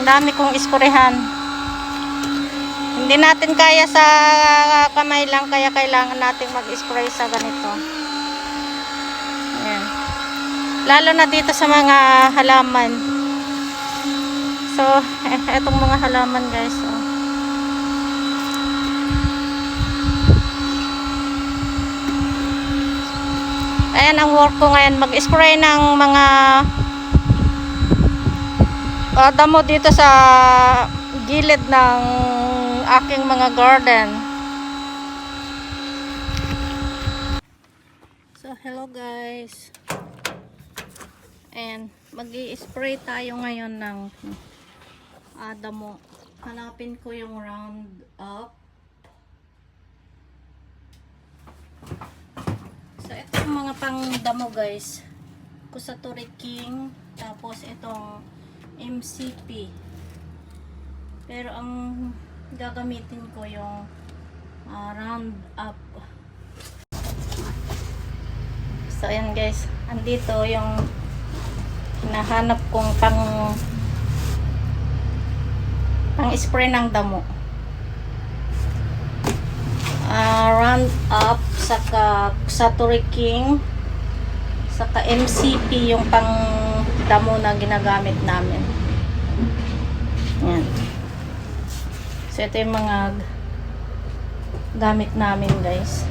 Ang dami kong ispurehan. Hindi natin kaya sa kamay lang, kaya kailangan nating mag-spray sa ganito. Ayan. Lalo na dito sa mga halaman. So, eh, etong mga halaman guys. Oh. Ayan ang work ko ngayon. Mag-spray ng mga uh, damo dito sa gilid ng aking mga garden. So, hello guys. And mag spray tayo ngayon ng uh, damo. Hanapin ko yung round up. So, ito yung mga pang damo guys. Kusatori King. Tapos itong MCP. Pero ang gagamitin ko yung ah, round up. So, ayan guys. Andito yung hinahanap kong pang pang spray ng damo. Ah, round up saka Satori King saka MCP yung pang damo na ginagamit namin. Yan. So ito yung mga gamit namin guys.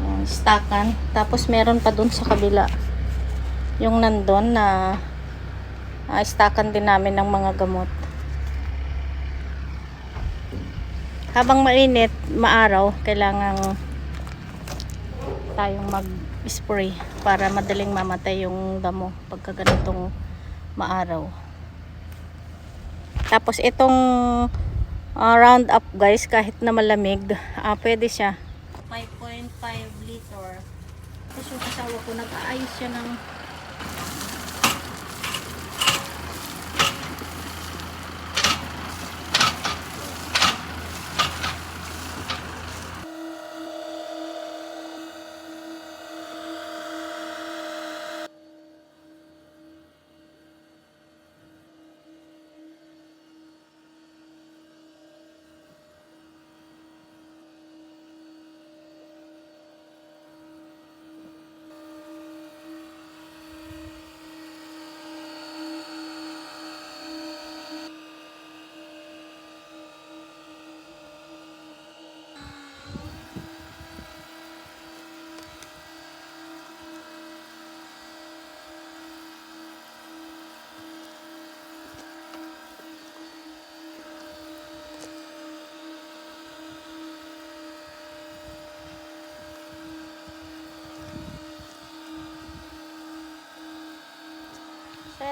Yan, stackan. Tapos meron pa dun sa kabila. Yung nandun na uh, stackan din namin ng mga gamot. Habang mainit, maaraw, kailangan tayong mag-spray para madaling mamatay yung damo pagka ganitong maaraw. Tapos itong uh, round up guys, kahit na malamig, ah, pwede siya. 5.5 liter. Tapos yung asawa ko, nag-aayos siya ng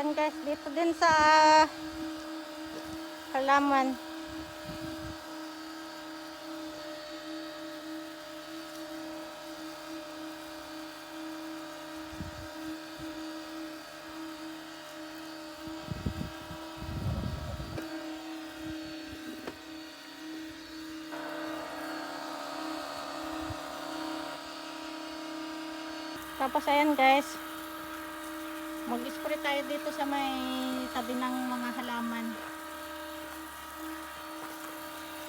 So yan guys, dito din sa halaman. Tapos ayan guys, mag-spray tayo dito sa may tabi ng mga halaman.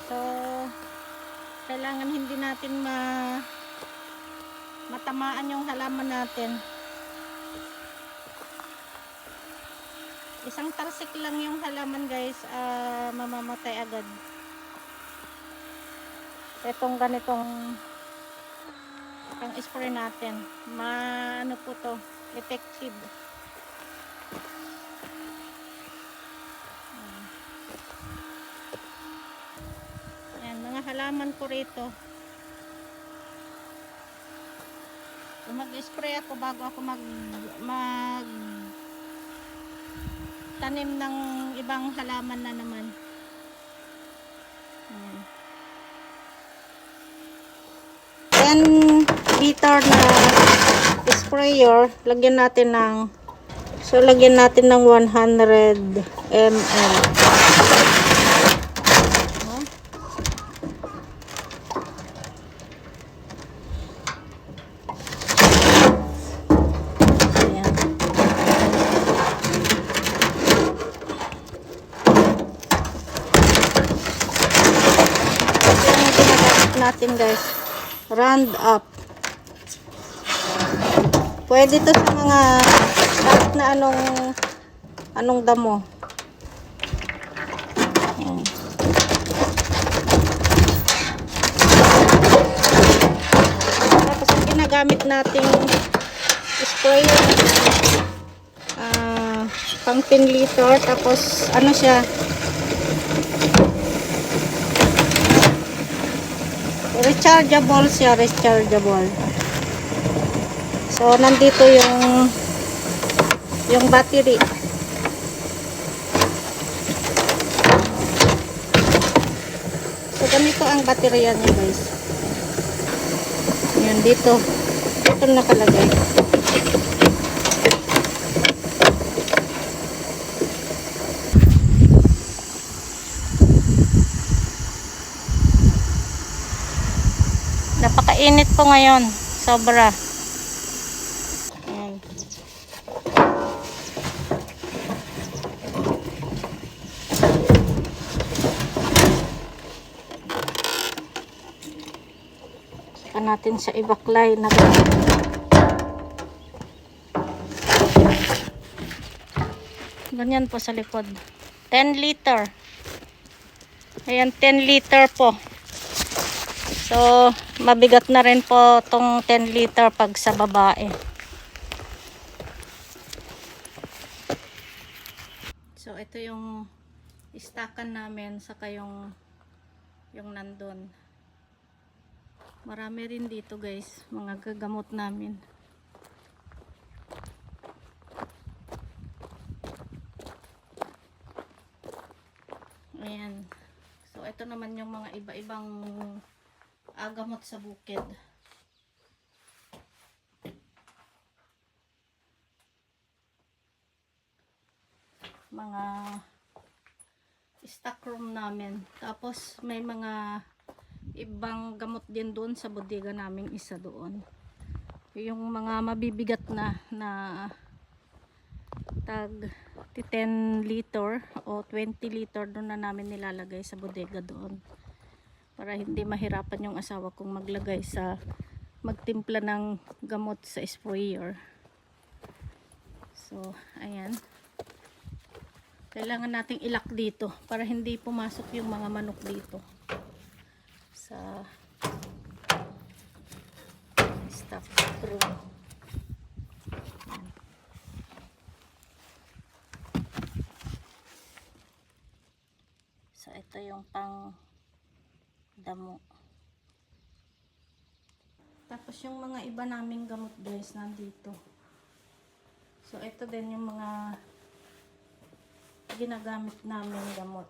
So, kailangan hindi natin ma matamaan yung halaman natin. Isang tarsik lang yung halaman guys, ah, mamamatay agad. Itong ganitong pang spray natin. Ma ano po to, effective. Ayan, mga halaman ko rito. So, mag-spray ako bago ako mag mag tanim ng ibang halaman na naman. Ayan. Ayan, liter na sprayer, lagyan natin ng so lagyan natin ng 100 ml. No? Ayan. Natin guys. Round up. Pwede to sa mga kahit na anong anong damo. Tapos ang ginagamit nating sprayer ah pang 10 liter tapos ano siya rechargeable siya rechargeable. So nandito yung yung battery. So ganito ang baterya niya guys. Yun dito. Dito nakalagay Napakainit po ngayon. Sobra. Ayan. Saka natin sa ibaklay na Ganyan po sa likod. 10 liter. Ayan, 10 liter po. So, mabigat na rin po tong 10 liter pag sa babae. So, ito yung istakan namin saka yung yung nandun. Marami rin dito guys, mga gagamot namin. Ayan. So, ito naman yung mga iba-ibang agamot sa bukid. Mga stock room namin. Tapos may mga ibang gamot din doon sa bodega namin isa doon. Yung mga mabibigat na na tag 10 liter o 20 liter doon na namin nilalagay sa bodega doon para hindi mahirapan yung asawa kong maglagay sa magtimpla ng gamot sa sprayer. So ayan. Kailangan nating ilak dito para hindi pumasok yung mga manok dito sa stock room so ito yung pang damo. Tapos yung mga iba naming gamot guys nandito. So ito din yung mga ginagamit namin gamot.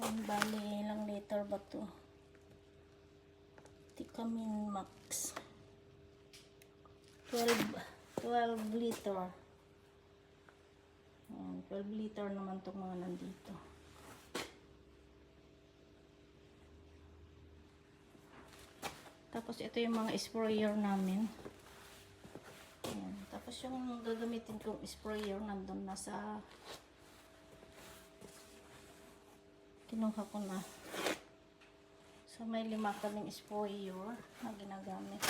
Ayan, bali ilang liter ba to? Ticamin Max. 12 12 liter. Ayan, 12 liter naman itong mga nandito. Tapos ito yung mga sprayer namin. Ayan. Tapos yung gagamitin kong sprayer nandun na sa kinuha ko na. So may lima kaming sprayer na ginagamit.